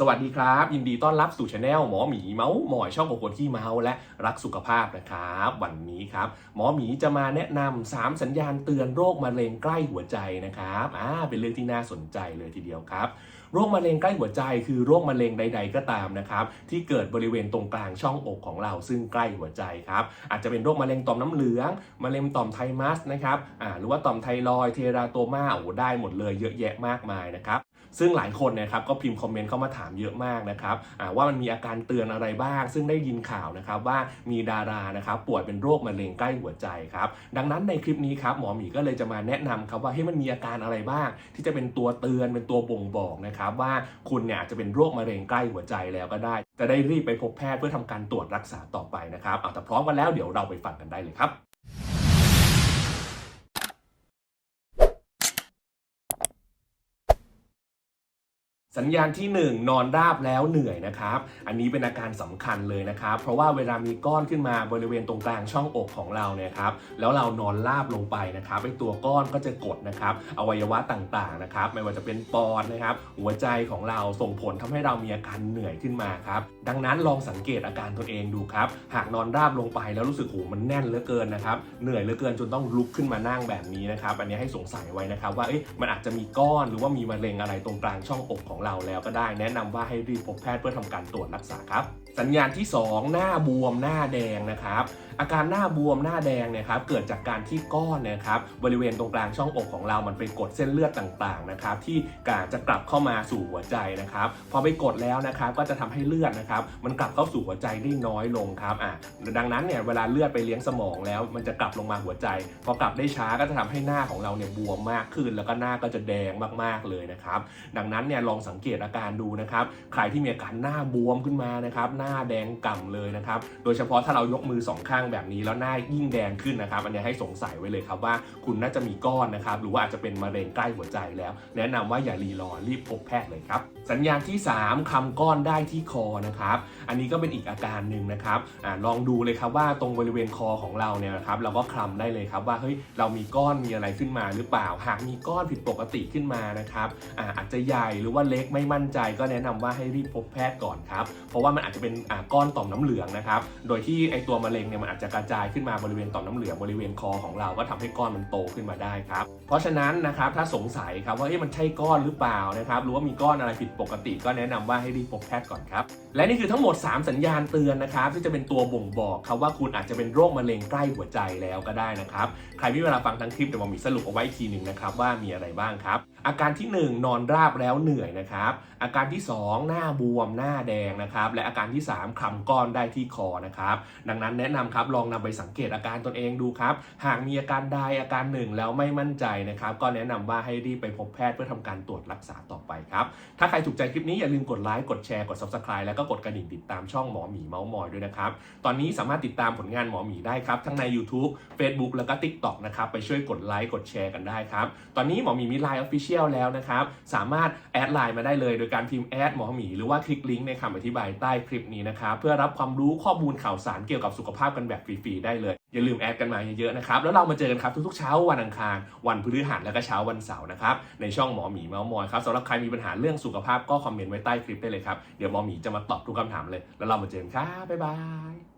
สวัสดีครับ ยินดีต้อนรับสู่ช anel หมอหมีเมาส์หมอยช่องของคนที่เมาส์และรักสุขภาพนะครับ วันนี้ครับหมอหมีจะมาแนะนำ3สัญญาณเตือนโรคมะเร็งใกล้หัวใจนะครับอ่าเป็นเรื่องที่น่าสนใจเลยทีเดียวครับ โรคมะเร็งใกล้หัวใจ คือโรคมะเร็งใด ๆ ก็ตามนะครับที่เกิดบริเวณตรงกลางช่องอกของเราซึ่งใกล้หัวใจครับอาจจะเป็นโรคมะเร็งต่อมน้ำเหลืองมะเร็งต่อมไทมัสนะครับอ่าหรือว่าต่อมไทรอยเทราโตมาโอ้ได้หมดเลยเยอะแยะมากมายนะครับ ซึ่งหลายคนนะครับก็พิมพ์คอมเมนต์เข้ามาถามเยอะมากนะครับว่ามันมีอาการเตือนอะไรบ้าง ซึ่งได้ยินข่าวนะครับว่ามีดารานะครับป่วยเป็นโรคมะเร็งใกล้หัวใจครับดังนั้นในคลิปนี้ครับหมอหมีก็เลยจะมาแนะนำครับว่าให้มันมีอาการอะไรบ้าง ที่จะเป็นตัวเตือนเป็นตัวบ่งบอกนะครับว่าคุณเนี่ยอาจจะเป็นโรคมะเร็งใกล้หัวใจแล้วก็ได้ จะได้รีบไปพบแพทย์เพื่อทำการตรวจรักษาต่อไปนะครับเอาแต่พร้อมกันแล้วเดี๋ยวเราไปฟังกันได้เลยครับ สัญญาณที่ 1 นอนราบแล้วเหนื่อยนะครับ อันนี้เป็นอาการสำคัญเลยนะครับ เพราะว่าเวลามีก้อนขึ้นมาบริเวณตรงกลางช่องอกของเราเนี่ยครับ แล้วเรานอนราบลงไปนะครับไอตัวก้อนก็จะกดนะครับ อวัยวะต่างๆนะครับ ไม่ว่าจะเป็นปอดนะครับ หัวใจของเราส่งผลทำให้เรามีอาการเหนื่อยขึ้นมาครับ ดังนั้นลองสังเกตอาการตัวเองดูครับ หากนอนราบลงไปแล้วรู้สึกโหมันแน่นเหลือเกินนะครับ เหนื่อยเหลือเกินจนต้องลุกขึ้นมานั่งแบบนี้นะครับ อันนี้ให้สงสัยไว้นะครับว่า เอ๊ะ มันอาจจะมีก้อนหรือว่ามีมะเร็งอะไรตรงกลางช่องอกของเราแล้วก็ได้ แนะนำว่าให้รีบพบแพทย์เพื่อทำการตรวจรักษาครับ สัญญาณที่ 2 หน้าบวมหน้าแดงนะครับ อาการหน้าบวมหน้าแดงเนี่ยครับเกิดจากการที่ก้อนนะครับบริเวณตรงกลางช่องอกของเรามันไปกดเส้นเลือดต่างๆนะครับที่กาจะกลับเข้ามาสู่หัวใจนะครับพอไปกดแล้วนะครับก็จะทำให้เลือดนะครับมันกลับเข้าสู่หัวใจได้น้อยลงครับอะดังนั้นเนี่ยเวลาเลือดไปเลี้ยงสมองแล้วมันจะกลับลงมาหัวใจ พอกลับได้ช้าก็จะทำให้หน้าของเราเนี่ยบวมมากขึ้น แล้วก็หน้าก็จะแดงมากๆเลยนะครับดังนั้นเนี่ยลองสังเกตอาการดูนะครับใครที่มีอาการหน้าบวมขึ้นมานะครับหน้าแดงก่ำเลยนะครับโดยเฉพาะถ้าเรายกมือสองข้างแบบนี้แล้วหน้ายิ่งแดงขึ้นนะครับอันนี้ให้สงสัยไว้เลยครับว่าคุณน่าจะมีก้อนนะครับหรือว่าอาจจะเป็นมะเร็งใกล้หัวใจแล้ว แนะนำว่าอย่ารีรอรีบพบแพทย์เลยครับสัญญาณที่ 3คำก้อนได้ที่คอนะครับอันนี้ก็เป็นอีกอาการหนึ่งนะครับอลองดูเลยครับว่าตรงบริเวณคอของเราเนี่ยนะครับเราก็คลำได้เลยครับว่าเฮ้ยเรามีก้อนมีอะไรขึ้นมาหรือเปล่า หากมีก้อนผิดปกติขึ้นมานะครับอาอาจจะใหญ่หรือว่าเล็กไม่มั่นใจ ก็แนะนำว่าให้รีบพบแพทย์ก่อนครับเพราะว่ามันอาจจะเป็นก้อนต่อมน้ำเหลืองนะครับโดยที่ไอตัวมะเร็งเนี่ยมันอาจจะกระจายขึ้นมาบริเวณต่อมน้ำเหลืองบริเวณคอของเราก็ทำให้ก้อนมันโตขึ้นมาได้ครับ เพราะฉะนั้นนะครับถ้าสงสัยครับว่าเอ๊ะมันใช่ก้อนหรือเปล่านะครับหรือว่ามีก้อนอะไรผิดปกติก็แนะนำว่าให้รีบพบแพทย์ก่อนครับและนี่คือทั้งหมด 3 สัญญาณเตือนนะครับที่จะเป็นตัวบ่งบอกครับว่าคุณอาจจะเป็นโรคมะเร็งใกล้หัวใจแล้วก็ได้นะครับใครมีเวลาฟังทั้งคลิปเดี๋ยวผมมีสรุปเอาไว้อีกทีหนึ่งนะครับว่ามีอะไรบ้างครับอาการที่ 1 นอนราบแล้วเหนื่อยนะครับ อาการที่ 2 หน้าบวมหน้าแดงนะครับ และอาการที่ 3คลำก้อนได้ที่คอนะครับ ดังนั้นแนะนำครับลองนำไปสังเกตอาการตนเองดูครับ หากมีอาการใดอาการหนึ่งแล้วไม่มั่นใจนะครับ ก็แนะนำว่าให้รีบไปพบแพทย์เพื่อทำการตรวจรักษาต่อไปครับ ถ้าใครถูกใจคลิปนี้อย่าลืมกดไลค์กดแชร์กด subscribe แล้วก็กดกระดิ่งติดตามช่องหมอหมีเมาส์มอยด้วยนะครับตอนนี้สามารถติดตามผลงานหมอหมีได้ครับทั้งใน YouTube Facebook แล้วก็ TikTok นะครับไปช่วยกดไลค์กดแชร์กันได้ครับตอนนี้หมอหมีมี Line Official แล้วนะครับ สามารถแอดไลน์มาได้เลยโดยการพิมพ์แอดหมอหมีหรือว่าคลิกลิงก์ในคำอธิบายใต้คลิปนี้นะครับ เพื่อรับความรู้ข้อมูลข่าวสารเกี่ยวกับสุขภาพกันแบบฟรีๆได้เลย อย่าลืมแอดกันมาเยอะๆนะครับ แล้วเรามาเจอกันครับทุกๆเช้าวันอังคาร วันพฤหัสและก็เช้าวันเสาร์นะครับ ในช่องหมอหมีเมาส์มอยครับสำหรับใครมีปัญหาเรื่องสุขภาพก็คอมเมนต์ไว้ใต้คลิปได้เลยครับ เดี๋ยวหมอหมีจะมาตอบทุกคำถามเลย แล้วเรามาเจอกันครับบ๊ายบาย